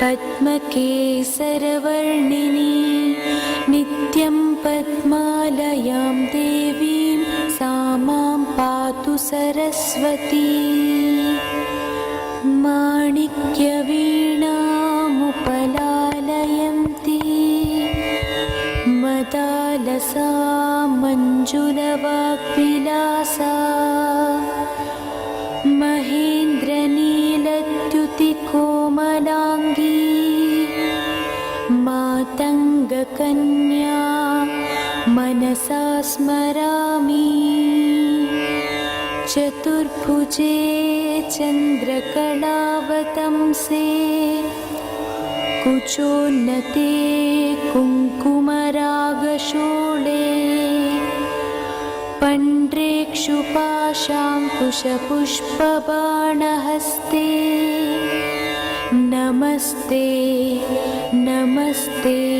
पद्मकेसरवर्णिनी नित्यं पद्मालयां देवीं सा मां पातु सरस्वती। माणिक्यवीणामुपलालयन्ती मदालसा मञ्जुलवाग्विलासा मातङ्गकन्या मनसा स्मरामि। चतुर्भुजे चन्द्रकलावतंसे कुचोन्नते कुङ्कुमरागशोळे पण्ड्रेक्षुपाशाङ्कुशपुष्पबाणहस्ते नमस्ते नमस्ते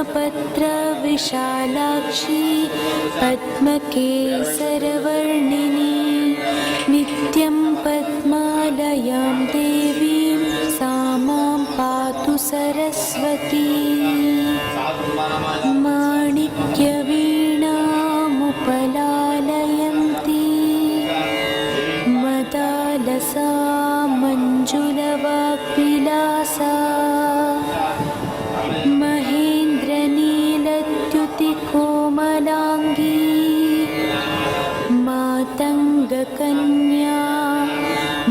पद्मपत्रविशालाक्षी पद्मकेसरवर्णिनी नित्यं पद्मालयां देवीं सा मां पातु सरस्वती मातङ्गकन्या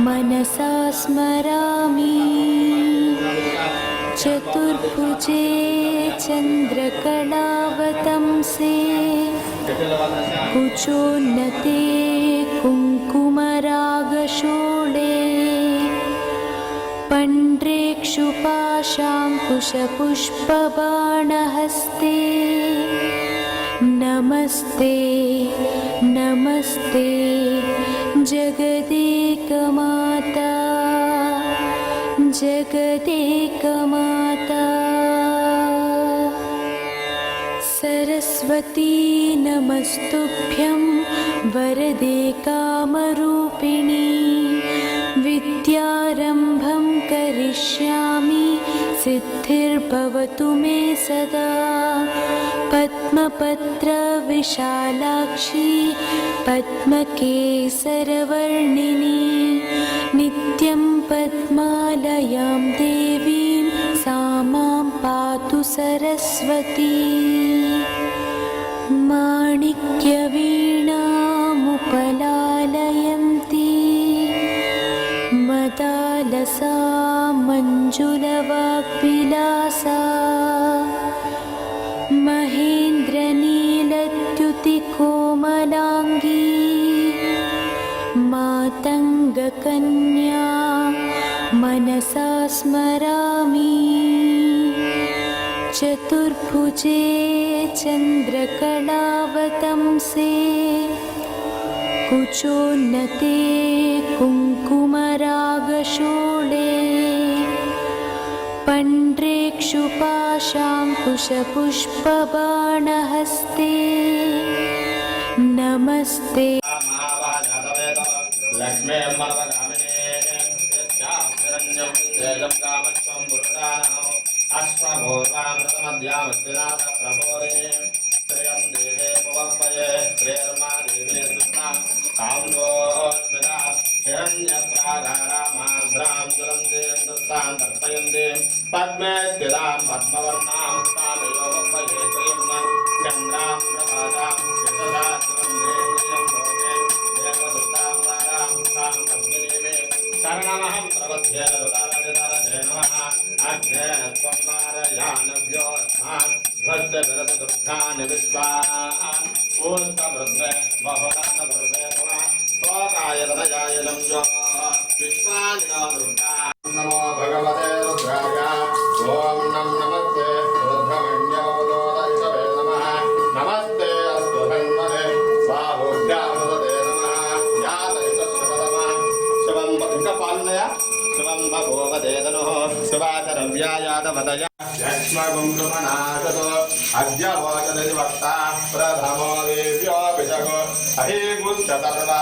मनसा स्मरामि। चतुर्भुजे चन्द्रकलावतंसे कुचोन्नते कुङ्कुमरागशोळे पण्ड्रेक्षुपाशाङ्कुशपुष्पबाणहस्ते नमस्ते नमस्ते जगदेकमाता सरस्वती नमस्तुभ्यं वरदे कामरूपिणी विद्यारम्भं करिष्यामि सिद्धिर्भवतु मे सदा। पद्मपत्रविशालाक्षी पद्मकेसरवर्णिनी नित्यं पद्मालयां देवीं सा मां पातु सरस्वती मातङ्गकन्या मनसा स्मरामि। चतुर्भुजे चन्द्रकलावतंसे कुचोन्नते कुङ्कुमरागशोळे पण्ड्रेक्षुपाशाङ्कुशपुष्पबाणहस्ते नमस्ते अश्वभूर्वामृतमध्यामस्तिनाथ शरणमहं प्रबध्ये रुदारजनरजे नमः अग्ने त्वं मारयानभ्यो अस्मान् ध्वजविरतदुर्गानि विश्वान् पूस्तवृद्धे बहुलान भृदे त्वं तोकाय तनयाय लं जो विश्वानि स्वान्वया शिवं बभूवदेतनुः सुवासरव्यायातपतया प्रथमो देव्योऽपि जगो अहि गुन्ततर्वा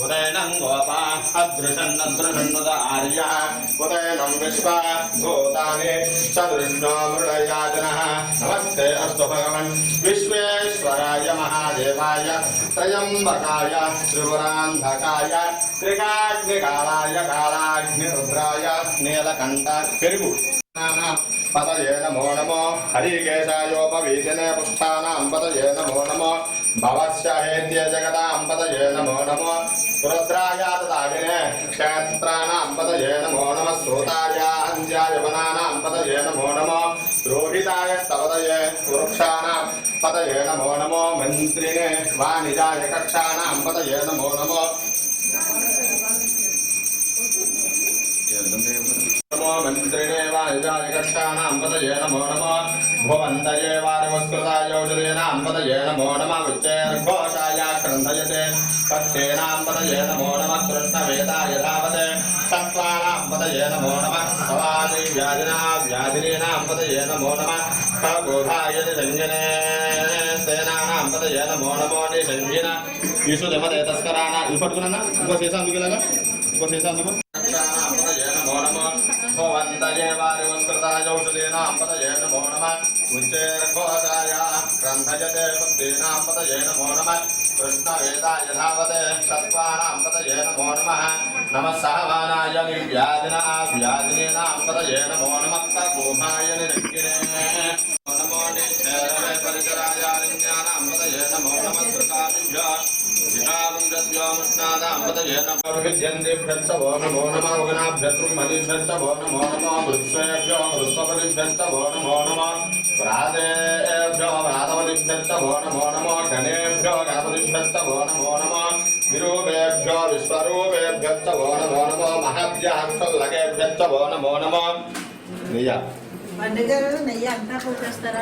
उदयनं गोपा अदृशन्नदृशन्नुद आर्यः। उदयनं विश्वा भूतानि सदृष्णो मृडयाजनः। नमस्ते अस्तु भगवन्। विश्वेश्वराय महादेवाय। त्रयम्बकाय त्रिपुरान्धकाय, त्रिकाग्निकालाय, कालाग्निरुद्राय, नीलकण्ठ పతయే నమో నమో హరికేశాయోపవీదినే పుష్టానాం పతయే నమో నమో భవశ్యహేంద్య జగదాం పతయే నమో నమో రుద్రాయాతదాగినే క్షేత్రాణాం పతయే నమో నమ శ్రోతాయాహంధ్యాయవనానాం పతయే నమో నమో రోహితాయ స్తవతయే వృక్షాణాం పతయే నమో నమో మంత్రిణే వాణిజాయ కక్షాణాం పతయే నమో నమో नमो नमो नमो मन्त्रिणे वायुजाय कक्षाणां पतये नमो नमो भुवन्तये वारवस्कृताय औषधीनां पतये नमो नमः उच्चैर्घोषाय क्रन्थयते पत्येनां पतये नमो नमः कृष्णवेदाय धावते सत्त्वानां पतये नमो नमः भवानि व्याधिना व्याधिनीनां पतये नमो नमः खगोधाय निरञ्जने सेनानां पतये नमो नमो निषञ्जिन विशुधमदे तस्कराणां ఇప్పటికున్నా ఇంకో చేసా అందుకు ఇలాగా ఇంకో చేసా అందుకు ఔషధీనాం పతయే నమో నమ ఉచ్చేర్ఘోషాయ గ్రంథయతే భక్తీనాం పతయే నమో నమ కృష్ణవేదాయ ధావతే సత్వానాం పతయే నమో నమ నమ సహవానాయ నిర్వ్యాధినా వ్యాధినీనాం పతయే నమో నమ తగోభాయ विद्यन्तेभ्यश्च वो नमो नमः उगनाभ्यद्रुमदिभ्यश्च वो नमो नमः वृत्सेभ्यो वृत्सपदिभ्यश्च वो नमो नमः व्रातेभ्यो व्रातपदिभ्यश्च वो नमो नमः गणेभ्यो गणपतिभ्यश्च वो नमो नमः विरूपेभ्यो विश्वरूपेभ्यश्च वो नमो नमः महभ्याक्षल्लकेभ्यश्च वो नमो नमः निया పండుగలు నెయ్యి అంతా పోసేస్తారా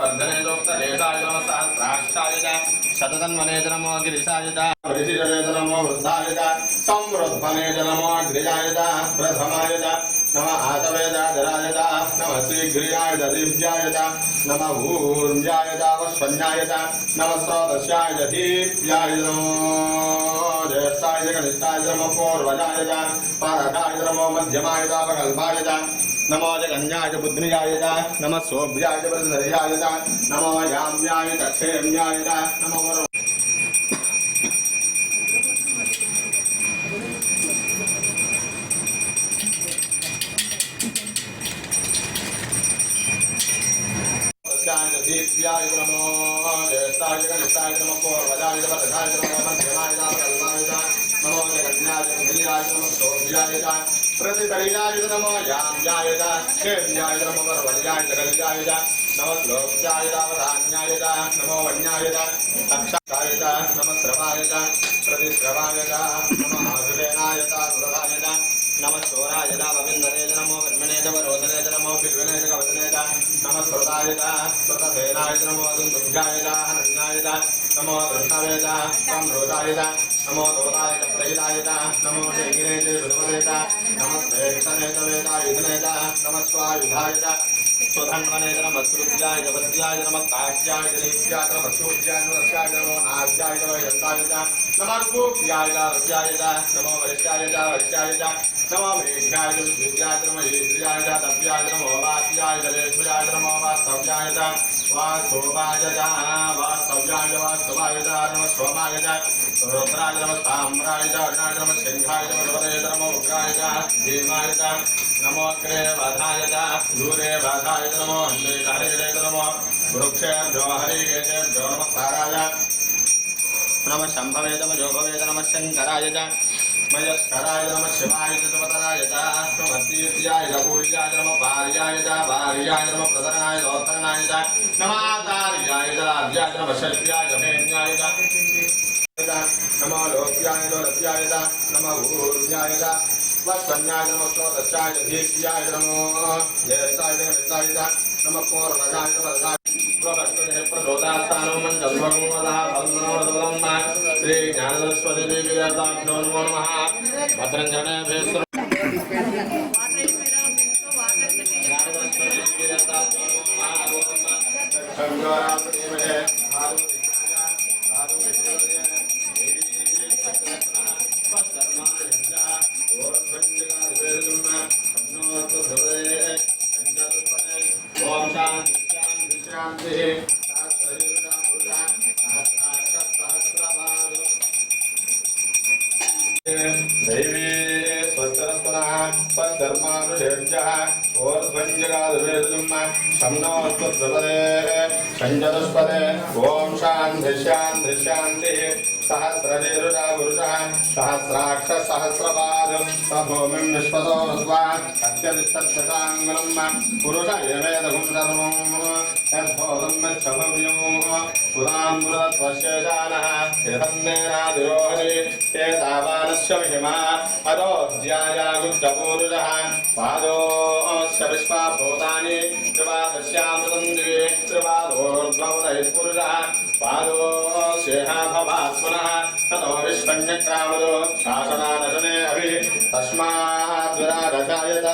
देशायुधम सहस्राक्षायुध शततन्वनेजनमो गिरिशायुध वृजिरवेदनमो वृद्धायुध संवृद्धनेजनमो नम आसवेद जरायुध नम शीघ्रियायुध दिव्यायुध नम भूर्जायुध वस्वन्यायुध नम स्रोतस्यायुध दीप्यायुधो ज्येष्ठायुध कनिष्ठायुधम पूर्वजायुध परकायुधमो मध्यमायुध प्रकल्पायुध नमो जगन्याय बुद्धिजाय नम सोभ्याय वृद्धयाय नमो याम्याय तक्षेम्याय नमो च प्रतिकल्याय च नमो याम्याय च क्षेम्याय च नमो वरवल्याय च कल्याय च नमः श्लोक्याय च वधान्याय च नमो वन्याय च अक्षाय च नमः श्रवाय च प्रतिश्रवाय च नमः आसुरेणाय च सुरभाय च नमः शोराय च वविन्दने च नमो वन्मने च वरोधने च नमो गौराय प्रहिलायता नमो जयगिरेते नमस्ते कृष्णेतवेता युधनेता नमस्वायुधायता स्वधन्वनेत नमस्तुत्याय जपत्याय नमः काश्याय जनेत्याय नमस्याय नमो नाद्याय नमो यन्तायता नमस्कुप्याय रस्यायता नमो वरिष्ठायता वरिष्ठायता नमो मेघ्याय दुर्ध्याय नमो येन्द्रियाय दव्याय नमो वात्याय जलेश्वर्याय नमो वास्तव्यायता వాస్తోమాయజ వాస్తవ్యాయ వాస్తవాయజ నమ సోమాయజ రుద్రాయ నమ తామ్రాయజ అరుణాయ నమ సింహాయ నమ హృదయ నమ ఉగ్రాయజ భీమాయజ నమో అగ్రే బాధాయజ దూరే బాధాయ నమో హరే నమో వృక్షేభ్యో హరిగేభ్యో నమ తారాయ నమ శంభవేదమ జోభవేద నమ శంకరాయ नमो अन्ते हरिरे च नमो वृक्षेभ्यो हरिकेशेभ्यो नमस्काराय नमः शम्भवे नमः जोभवे नमः शङ्कराय च मयस्कराय नमः शिवाय च सुपतराय च नमस्तीर्याय च पूर्याय नमः पार्याय च पार्याय नमः प्रधनाय दोत्तरणाय च नमाचार्याय च राज्याय च नमः शक्याय भेन्याय च नमो लोक्याय लोलस्याय च नमः ऊर्ध्याय च वत्सन्याय नमः स्वतस्याय च धीर्याय नमो ज्येष्ठाय च मित्राय च नमः पूर्णजाय च శ్రీ జ్ఞానస్వతి దేవి భద్రం జనే स्वधर्मानुषेभ्यः ओर्ध्वञ्जगादवेदुम् शम्नोऽस्तुद्वपदे सञ्जदुष्पदे ॐ शान्ति शान्ति शान्तिः सहस्रनिरुषा पुरुषः सहस्राक्ष सहस्रपादं स्वभूमिं विश्वतो हृत्वा अत्यतिष्ठताङ्गलम् पुरुष एवेदगुं सर्वं यद्बोधं यच्छभव्यो पुरान्मुरत्वशेषानः यथन्नेनादिरोहणि एतावानस्य महिमा अदोऽध्यायागुप्तपूरुषः पादोऽस्य विश्वाभूतानि त्रिपादस्यामृतं दिवे त्रिपादोर्भवतैः पुरुषः पादोऽस्येह भवात्मनः ततो विश्वन्यक्रामदो शासनादशने अभि तस्मात् विराजकायत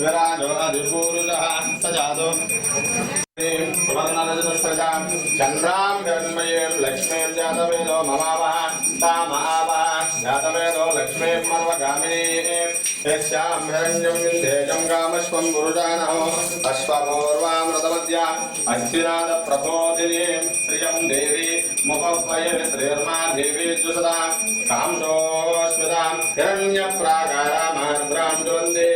विराजो अधिपूरुषः स जातो चन्द्रां हिरण्मयीं लक्ष्मीं जातवेदो ममावः तामावः जातवेदो लक्ष्मीं मर्वगामिनीं यस्यां हिरण्यं तेजं कामश्वं पुरुषाणो अश्वपूर्वामृतमद्या अस्थिनादप्रबोधिनीं श्रियं देवी मुपह्वये श्रीर्मा देवी द्विषदां कांसोऽस्मितां हिरण्यप्राकारामार्द्रां ज्वलन्ति वृत्तां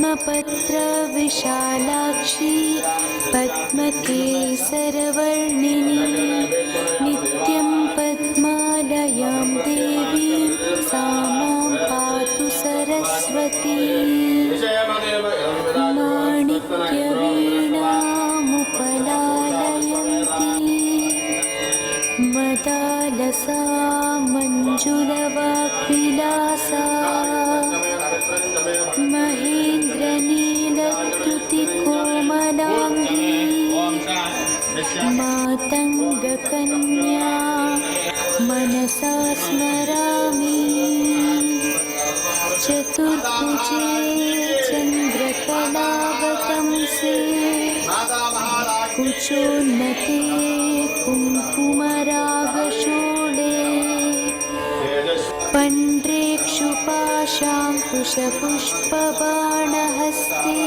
पद्मपत्रविशालाक्षी पद्मकेसरवर्णिनी नित्यं पद्मालयां देवीं सा मातङ्गकन्या मनसा स्मरामि। चतुर्भुजे चन्द्रकलावतंसे कुचोन्नते कुङ्कुमरागशोणे पण्ड्रेक्षुपाशाङ्कुशपुष्पबाणहस्ते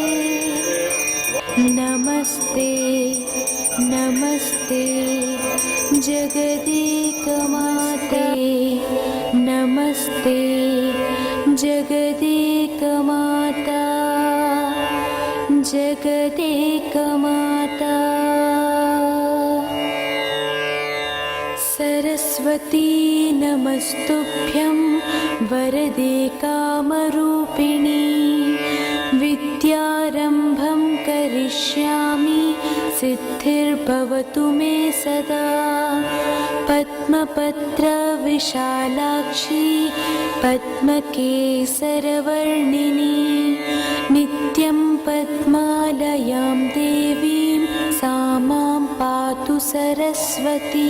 नमस्ते नमस्ते। जगदेकमाते। नमस्ते। जगदेकमाता। जगदेकमाता। सरस्वती नमस्तुभ्यं। वरदे कामरूपिणी। विद्यारम्भं करिष्यामि सिद्धिर्भवतु मे सदा। पद्मपत्रविशालाक्षी पद्मकेसरवर्णिनी नित्यं पद्मालयां देवीं सा मां पा सरस्वती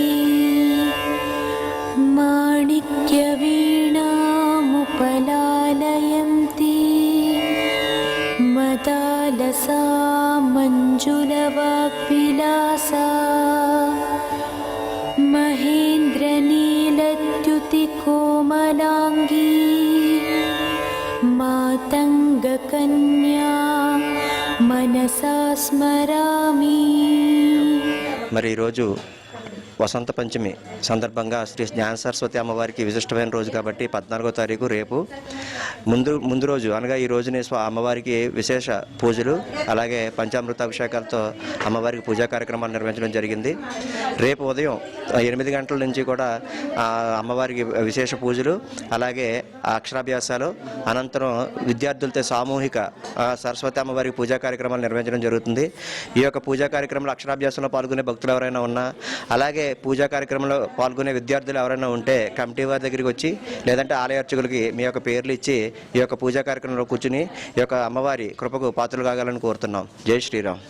मञ्जुलवाग्विलासा महेन्द्रनीलद्युतिकोमलाङ्गी मातङ्गकन्या मनसा स्मरामि మరి ఈరోజు వసంత పంచమి సందర్భంగా శ్రీ జ్ఞాన సరస్వతి అమ్మవారికి విశిష్టమైన రోజు కాబట్టి పద్నాలుగో తారీఖు రేపు ముందు ముందు రోజు అనగా ఈ రోజునే స్వ అమ్మవారికి విశేష పూజలు అలాగే పంచామృతాభిషేకాలతో అమ్మవారికి పూజా కార్యక్రమాలు నిర్వహించడం జరిగింది. రేపు ఉదయం ఎనిమిది గంటల నుంచి కూడా అమ్మవారికి విశేష పూజలు అలాగే అక్షరాభ్యాసాలు అనంతరం విద్యార్థులతో సామూహిక సరస్వతి అమ్మవారికి పూజా కార్యక్రమాలు నిర్వహించడం జరుగుతుంది. ఈ యొక్క పూజా కార్యక్రమంలో అక్షరాభ్యాసంలో పాల్గొనే భక్తులు ఎవరైనా ఉన్నా అలాగే పూజా కార్యక్రమంలో పాల్గొనే విద్యార్థులు ఎవరైనా ఉంటే కమిటీ వారి దగ్గరికి వచ్చి లేదంటే ఆలయ అర్చకులకి మీ యొక్క పేర్లు ఇచ్చి ఈ యొక్క పూజా కార్యక్రమంలో కూర్చుని ఈ యొక్క అమ్మవారి కృపకు పాత్రలు కాగాలని కోరుతున్నాం. జై శ్రీరామ్.